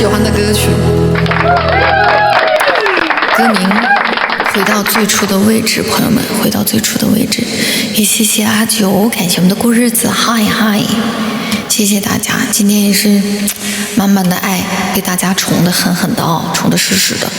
喜欢的歌曲。歌名回到最初的位置朋友们回到最初的位置。也谢谢阿九感谢我们的过日子嗨嗨。谢谢大家今天也是满满的爱被大家宠的狠狠的哦宠的实实的。